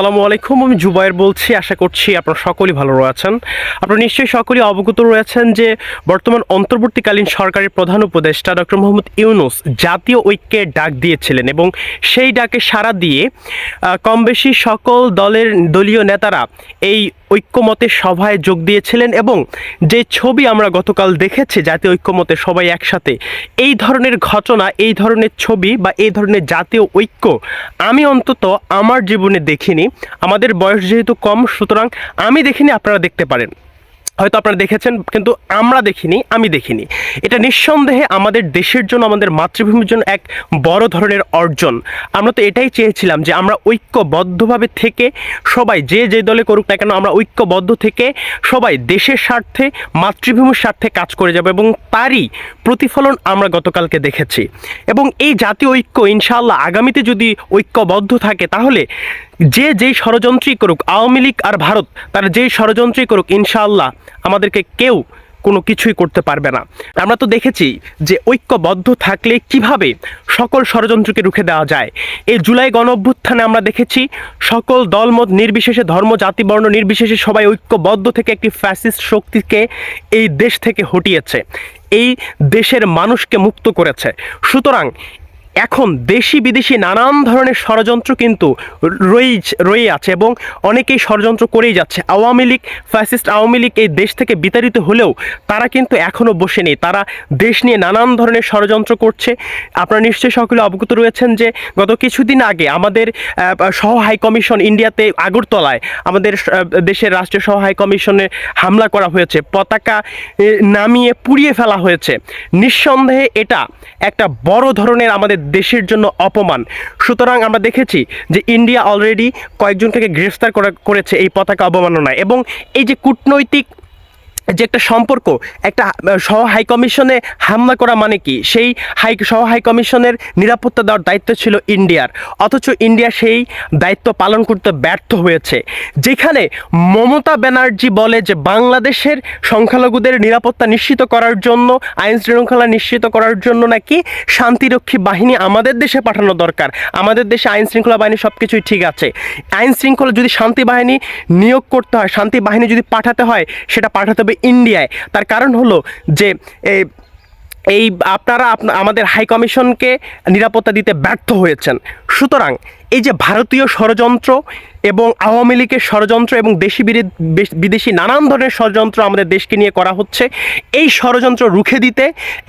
আসসালামু আলাইকুম, আমি জুবাইর বলছি। আশা করছি আপনারা সকলেই ভালো রয়েছেন। আপনারা নিশ্চয়ই সকলেই অবগত রয়েছেন যে বর্তমান অন্তর্বর্তীকালীন সরকারের প্রধান উপদেষ্টা ডক্টর মোহাম্মদ ইউনুস জাতীয় ঐক্যের ডাক দিয়েছিলেন এবং সেই ডাকে সাড়া দিয়ে কম বেশি সকল দলের দলীয় নেতারা এই ঐক্যমতের সভায় যোগ দিয়েছিলেন এবং যে ছবি আমরা গতকাল দেখেছি, জাতীয় ঐক্যমতে সবাই একসাথে, এই ধরনের ঘটনা, এই ধরনের ছবি বা এই ধরনের জাতীয় ঐক্য আমি অন্তত আমার জীবনে দেখিনি। আমাদের বয়স যেহেতু কম, সুতরাং আমি দেখিনি, আপনারা দেখতে পারেন। হয়তো আপনারা দেখেছেন, কিন্তু আমরা দেখিনি, আমি দেখিনি। এটা নিঃসন্দেহে আমাদের দেশের জন্য, আমাদের মাতৃভূমির জন্য এক বড় ধরনের অর্জন। আমরা তো এটাই চেয়েছিলাম যে আমরা ঐক্যবদ্ধভাবে থেকে সবাই, যে যে দলে করুক না কেন, আমরা ঐক্যবদ্ধ থেকে সবাই দেশের স্বার্থে, মাতৃভূমির স্বার্থে কাজ করে যাব এবং তারই প্রতিফলন আমরা গতকালকে দেখেছি। এবং এই জাতীয় ঐক্য, ইনশাআল্লাহ, আগামীতে যদি ঐক্যবদ্ধ থাকে, তাহলে যে যেই ষড়যন্ত্রই করুক, আওয়ামী লীগ আর ভারত, তার যেই ষড়যন্ত্রই করুক, ইনশাআল্লাহ আমাদেরকে কেউ কোনো কিছুই করতে পারবে না। আমরা তো দেখেছি যে ঐক্যবদ্ধ থাকলে কীভাবে সকল ষড়যন্ত্রকে রুখে দেওয়া যায়। এই জুলাই গণ অভ্যুত্থানে আমরা দেখেছি সকল দলমত নির্বিশেষে, ধর্ম, জাতি, বর্ণ নির্বিশেষে সবাই ঐক্যবদ্ধ থেকে একটি ফ্যাসিস্ট শক্তিকে এই দেশ থেকে হটিয়েছে। এই দেশের মানুষকে মুক্ত করেছে। সুতরাং এখন দেশি বিদেশি নানান ধরনের ষড়যন্ত্র কিন্তু রয়েই রয়ে আছে এবং অনেকেই ষড়যন্ত্র করেই যাচ্ছে। আওয়ামী লীগ ফ্যাসিস্ট আওয়ামী লীগ এই দেশ থেকে বিতাড়িত হলেও তারা কিন্তু এখনও বসে নেই। তারা দেশ নিয়ে নানান ধরনের ষড়যন্ত্র করছে। আপনারা নিশ্চয়ই সকলে অবগত রয়েছেন যে গত কিছুদিন আগে আমাদের সহ হাই কমিশন ইন্ডিয়াতে আগরতলায় আমাদের দেশের রাষ্ট্রীয় সহ হাই কমিশনে হামলা করা হয়েছে। পতাকা নামিয়ে পুড়িয়ে ফেলা হয়েছে। নিঃসন্দেহে এটা একটা বড় ধরনের আমাদের দেশের জন্য অপমান। সুতরাং আমরা দেখেছি যে ইন্ডিয়া অলরেডি কয়েকজনকে গ্রেফতার করা করেছে এই পতাকা অবমাননায় এবং এই যে কূটনৈতিক যে একটা সম্পর্ক, একটা সহ হাই কমিশনে হামলা করা মানে কি? সেই হাই, সহ হাই কমিশনের নিরাপত্তা দেওয়ার দায়িত্ব ছিল ইন্ডিয়ার। অথচ ইন্ডিয়া সেই দায়িত্ব পালন করতে ব্যর্থ হয়েছে। যেখানে মমতা ব্যানার্জি বলে যে বাংলাদেশের সংখ্যালঘুদের নিরাপত্তা নিশ্চিত করার জন্য, আইন শৃঙ্খলা নিশ্চিত করার জন্য নাকি শান্তিরক্ষী বাহিনী আমাদের দেশে পাঠানো দরকার? আমাদের দেশে আইন শৃঙ্খলা বাহিনী সব কিছুই ঠিক আছে। আইন শৃঙ্খলা যদি শান্তি বাহিনী নিয়োগ করতে হয়, শান্তি বাহিনী যদি পাঠাতে হয়, সেটা পাঠাতে হবে ইন্ডিয়ায়। তার কারণ হলো যে এই আপনারা আপনা- আমাদের হাই কমিশনকে নিরাপত্তা দিতে ব্যর্থ হয়েছেন। সুতরাং এই যে ভারতীয় ষড়যন্ত্র এবং আওয়ামী লীগের ষড়যন্ত্র এবং দেশি বিদেশি নানান ধরনের ষড়যন্ত্র আমাদের দেশকে নিয়ে করা হচ্ছে, এই ষড়যন্ত্র রুখে দিতে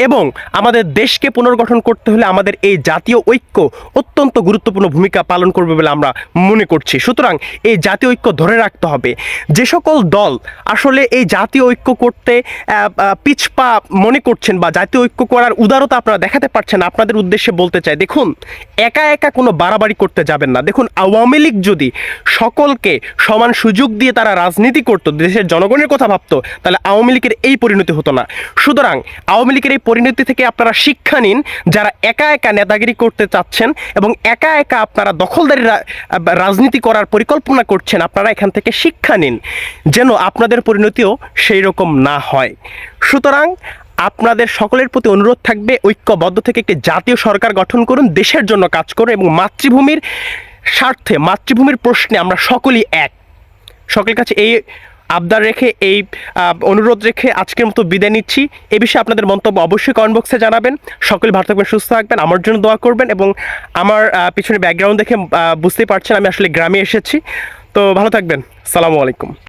এবং আমাদের দেশকে পুনর্গঠন করতে হলে আমাদের এই জাতীয় ঐক্য অত্যন্ত গুরুত্বপূর্ণ ভূমিকা পালন করবে বলে আমরা মনে করছি। সুতরাং এই জাতীয় ঐক্য ধরে রাখতে হবে। যে সকল দল আসলে এই জাতীয় ঐক্য করতে পিছপা মনে করছেন বা জাতীয় ঐক্য করার উদারতা আপনারা দেখাতে পারছেন, আপনাদের উদ্দেশ্যে বলতে চাই। দেখুন, একা একা কোনো বাড়াবাড়ি করতে যাবেন না। দেখুন, আওয়ামী লীগ যদি সকলকে সমান সুযোগ দিয়ে তারা রাজনীতি করতো, দেশের জনগণের কথা ভাবতো, তাহলে আওয়ামী লীগের এই পরিণতি হতো না। সুতরাং আওয়ামী লীগের এই পরিণতি থেকে আপনারা শিক্ষা নিন, যারা একা একা নেতাগিরি করতে চাচ্ছেন এবং একা একা আপনারা দখলদারি রাজনীতি করার পরিকল্পনা করছেন, আপনারা এখান থেকে শিক্ষা নিন, যেন আপনাদের পরিণতিও সেই রকম না হয়। সুতরাং আপনাদের সকলের প্রতি অনুরোধ থাকবে, ঐক্যবদ্ধ থেকে একটি জাতীয় সরকার গঠন করুন, দেশের জন্য কাজ করুন এবং মাতৃভূমির স্বার্থে, মাতৃভূমির প্রশ্নে আমরা সকলেই এক। সকলের কাছে এই আবদার রেখে, এই অনুরোধ রেখে আজকের মতো বিদায় নিচ্ছি। এ বিষয়ে আপনাদের মন্তব্য অবশ্যই কমেন্ট বক্সে জানাবেন। সকলে ভালো থাকবেন, সুস্থ থাকবেন, আমার জন্য দোয়া করবেন এবং আমার পিছনে ব্যাকগ্রাউন্ড দেখে বুঝতেই পারছেন আমি আসলে গ্রামে এসেছি। তো ভালো থাকবেন। সালামু আলাইকুম।